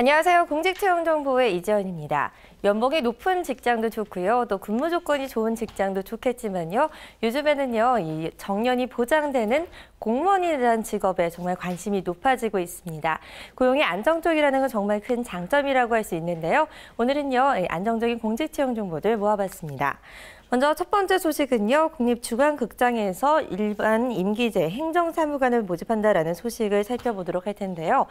안녕하세요. 공직채용정보의 이재현입니다. 연봉이 높은 직장도 좋고요. 또 근무 조건이 좋은 직장도 좋겠지만요. 요즘에는요, 이 정년이 보장되는 공무원이라는 직업에 정말 관심이 높아지고 있습니다. 고용이 안정적이라는 건 정말 큰 장점이라고 할 수 있는데요. 오늘은요, 안정적인 공직 채용 정보들 모아봤습니다. 먼저 첫 번째 소식은요. 국립중앙극장에서 일반 임기제 행정사무관을 모집한다라는 소식을 살펴보도록 할 텐데요.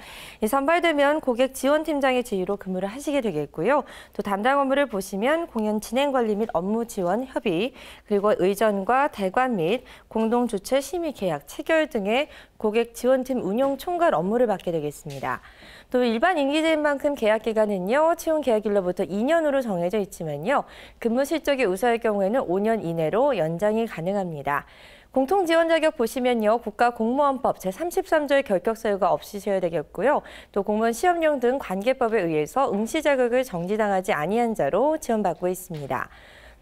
선발되면 고객 지원팀장의 지위로 근무를 하시게 되겠고요. 또 담당 업무를 보시면 공연 진행 관리 및 업무 지원 협의, 그리고 의전과 대관 및 공동 주최 심의 계약 체결 등의 고객 지원팀 운영 총괄 업무를 맡게 되겠습니다. 또 일반 임기제인 만큼 계약 기간은요. 채용 계약일로부터 2년으로 정해져 있지만요. 근무 실적이 우수할 경우에는 5년 이내로 연장이 가능합니다. 공통 지원 자격 보시면요. 국가공무원법 제33조의 결격 사유가 없으셔야 되겠고요. 또 공무원 시험령 등 관계법에 의해서 응시 자격을 정지당하지 아니한 자로 지원받고 있습니다.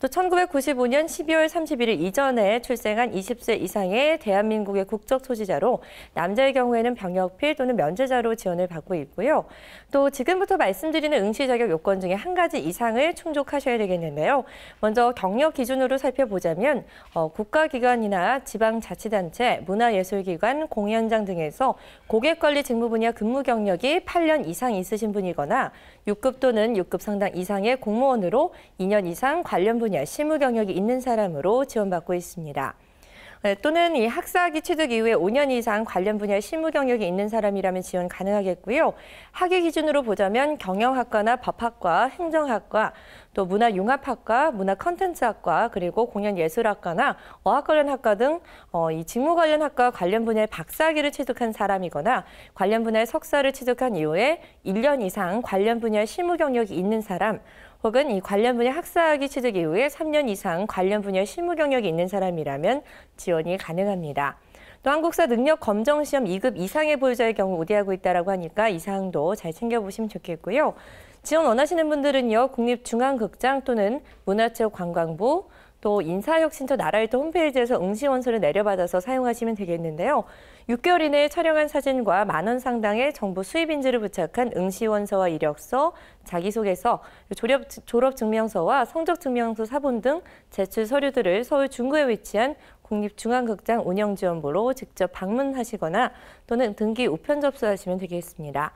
또 1995년 12월 31일 이전에 출생한 20세 이상의 대한민국의 국적 소지자로 남자의 경우에는 병역필 또는 면제자로 지원을 받고 있고요. 또 지금부터 말씀드리는 응시 자격 요건 중에 한 가지 이상을 충족하셔야 되겠는데요. 먼저 경력 기준으로 살펴보자면 어, 국가기관이나 지방자치단체, 문화예술기관, 공연장 등에서 고객관리 직무 분야 근무 경력이 8년 이상 있으신 분이거나 6급 또는 6급 상당 이상의 공무원으로 2년 이상 관련 분야 실무 경력이 있는 사람으로 지원받고 있습니다. 네, 또는 이 학사학위 취득 이후에 5년 이상 관련 분야 실무 경력이 있는 사람이라면 지원 가능하겠고요. 학위 기준으로 보자면 경영학과나 법학과, 행정학과, 또 문화융합학과, 문화컨텐츠학과, 그리고 공연예술학과나 어학 관련 학과 등이 어, 직무 관련 학과 관련 분야의 박사학위를 취득한 사람이거나 관련 분야의 석사를 취득한 이후에 1년 이상 관련 분야의 실무 경력이 있는 사람, 혹은 이 관련 분야 학사학위 취득 이후에 3년 이상 관련 분야 실무 경력이 있는 사람이라면 지원이 가능합니다. 또 한국사 능력 검정 시험 2급 이상의 보유자의 경우 우대하고 있다라고 하니까 이 사항도 잘 챙겨보시면 좋겠고요. 지원 원하시는 분들은요. 국립중앙극장 또는 문화체육관광부 또 인사혁신처 나라일도 홈페이지에서 응시원서를 내려받아서 사용하시면 되겠는데요. 6개월 이내에 촬영한 사진과 만 원 상당의 정부 수입 인지를 부착한 응시원서와 이력서, 자기소개서, 졸업, 졸업증명서와 성적증명서 사본 등 제출 서류들을 서울 중구에 위치한 국립중앙극장 운영지원부로 직접 방문하시거나 또는 등기 우편 접수하시면 되겠습니다.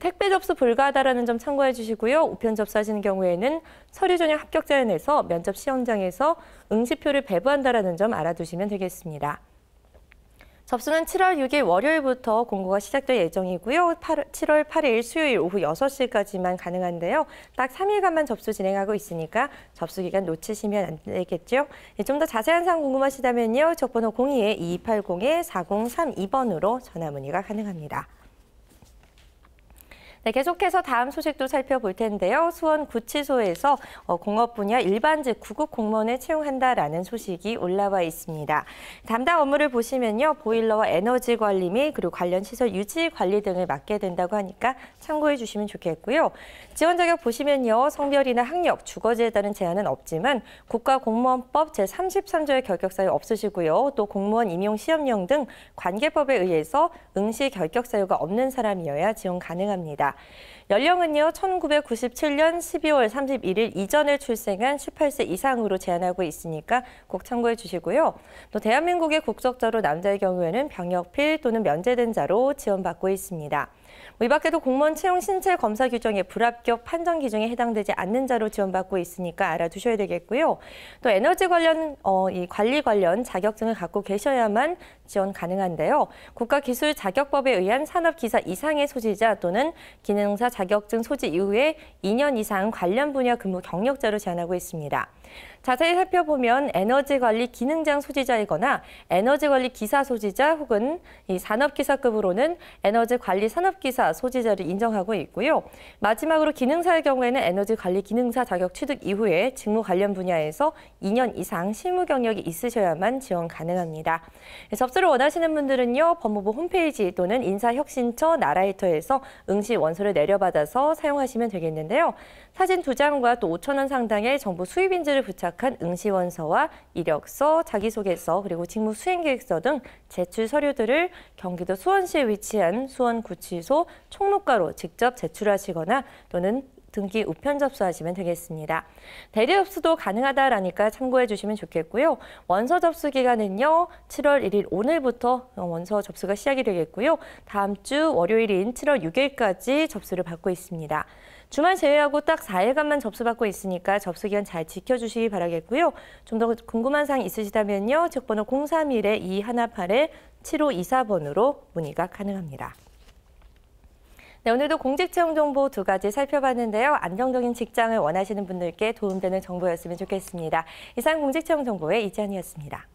택배 접수 불가하다라는 점 참고해 주시고요. 우편 접수하시는 경우에는 서류 전형 합격자에 내서 면접 시험장에서 응시표를 배부한다라는 점 알아두시면 되겠습니다. 접수는 7월 6일 월요일부터 공고가 시작될 예정이고요. 8, 7월 8일 수요일 오후 6시까지만 가능한데요. 딱 3일간만 접수 진행하고 있으니까 접수 기간 놓치시면 안 되겠죠. 네, 좀더 자세한 사항 궁금하시다면요. 적번호 02-2280-4032번으로 전화 문의가 가능합니다. 네, 계속해서 다음 소식도 살펴볼 텐데요. 수원 구치소에서 어, 공업 분야 일반직 구급 공무원을 채용한다라는 소식이 올라와 있습니다. 담당 업무를 보시면요. 보일러와 에너지 관리 및 그리고 관련 시설 유지 관리 등을 맡게 된다고 하니까 참고해 주시면 좋겠고요. 지원 자격 보시면요. 성별이나 학력, 주거지에 따른 제한은 없지만 국가공무원법 제33조의 결격사유 없으시고요. 또 공무원 임용 시험령 등 관계법에 의해서 응시 결격 사유가 없는 사람이어야 지원 가능합니다. 연령은요, 1997년 12월 31일 이전에 출생한 18세 이상으로 제한하고 있으니까 꼭 참고해 주시고요. 또 대한민국의 국적자로 남자의 경우에는 병역필 또는 면제된 자로 지원받고 있습니다. 뭐이 밖에도 공무원 채용 신체 검사 규정에 불합격 판정 기준에 해당되지 않는 자로 지원받고 있으니까 알아두셔야 되겠고요. 또 에너지 관련 어, 이 관리 관련 자격증을 갖고 계셔야만 지원 가능한데요. 국가기술자격법에 의한 산업기사 이상의 소지자 또는 기능사 자격증 소지 이후에 2년 이상 관련 분야 근무 경력자로 제한하고 있습니다. 자세히 살펴보면 에너지 관리 기능장 소지자이거나 에너지 관리 기사 소지자 혹은 이 산업기사급으로는 에너지 관리 산업기사 소지자를 인정하고 있고요. 마지막으로 기능사의 경우에는 에너지 관리 기능사 자격 취득 이후에 직무 관련 분야에서 2년 이상 실무 경력이 있으셔야만 지원 가능합니다. 접수를 원하시는 분들은요. 법무부 홈페이지 또는 인사혁신처 나라이터에서 응시 원서를 내려받아서 사용하시면 되겠는데요. 사진 두 장과 또 5천 원 상당의 정부 수입 인 증을 부착한 응시원서와 이력서, 자기소개서, 그리고 직무 수행계획서 등 제출 서류들을 경기도 수원시에 위치한 수원구치소 총록가로 직접 제출하시거나 또는 등기 우편 접수하시면 되겠습니다. 대리 접수도 가능하다라니까 참고해 주시면 좋겠고요. 원서 접수 기간은요. 7월 1일 오늘부터 원서 접수가 시작이 되겠고요. 다음 주 월요일인 7월 6일까지 접수를 받고 있습니다. 주말 제외하고 딱 4일간만 접수받고 있으니까 접수 기간 잘 지켜주시기 바라겠고요. 좀 더 궁금한 사항 있으시다면요. 측번호 031-218-7524번으로 문의가 가능합니다. 네, 오늘도 공직 채용 정보 두 가지 살펴봤는데요. 안정적인 직장을 원하시는 분들께 도움되는 정보였으면 좋겠습니다. 이상 공직 채용 정보의 이지연이었습니다.